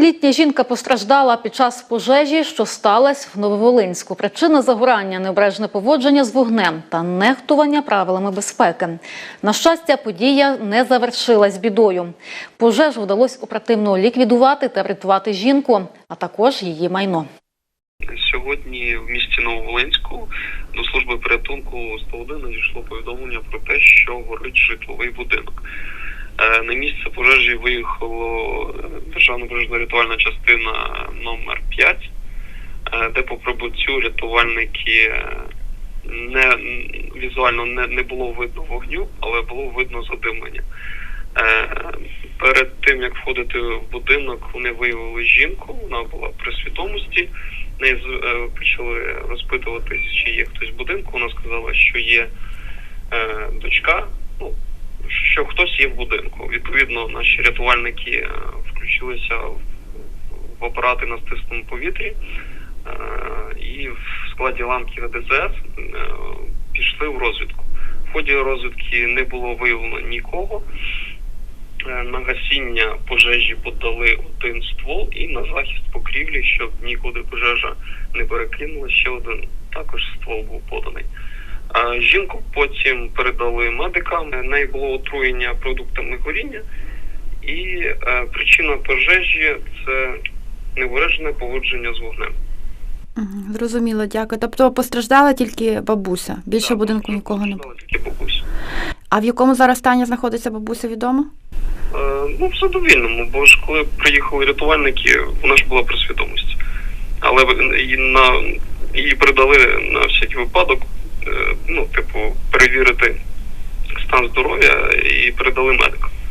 Літня жінка постраждала під час пожежі, що сталася в Нововолинську. Причина загорання необережне поводження з вогнем та нехтування правилами безпеки. На щастя, подія не завершилась бідою. Пожежу вдалося оперативно ліквідувати та врятувати жінку, а також її майно. Сьогодні в місті Нововолинську до служби порятунку 101 надійшло повідомлення про те, що горить житловий будинок. Е, На місце пожежі виїхало е, державна пожежно-рятувальна частина номер 5, е, де по прибуттю рятувальники не візуально не, не було видно вогню, але було видно задимлення. Перед тим як входити в будинок, вони виявили жінку. Вона була при свідомості. Неї е, почали розпитуватись, чи є хтось в будинку. Вона сказала, що є дочка. Що хтось є в будинку. Відповідно, наші рятувальники е, включилися в, апарати на стисному повітрі. Е, і в складі ланки ДЗС е, пішли в розвідку. В ході розвідки не було виявлено нікого. На гасіння пожежі подали один ствол і на захист покрівлі, щоб нікуди пожежа не перекинула, ще один також ствол був поданий. Жінку потім передали медикам. В неї було отруєння продуктами горіння, і е, причина пожежі це необережне поводження з вогнем. Зрозуміло, дякую. Тобто постраждала тільки бабуся. Більше Так, будинку нікого не було. Тільки бабуся. А в якому зараз стані знаходиться бабуся, відомо? Е, ну, в задовільному, бо ж коли приїхали рятувальники, вона ж була при свідомості. Але її на її передали на всякий випадок, е, ну, типу, перевірити стан здоров'я і передали медикам.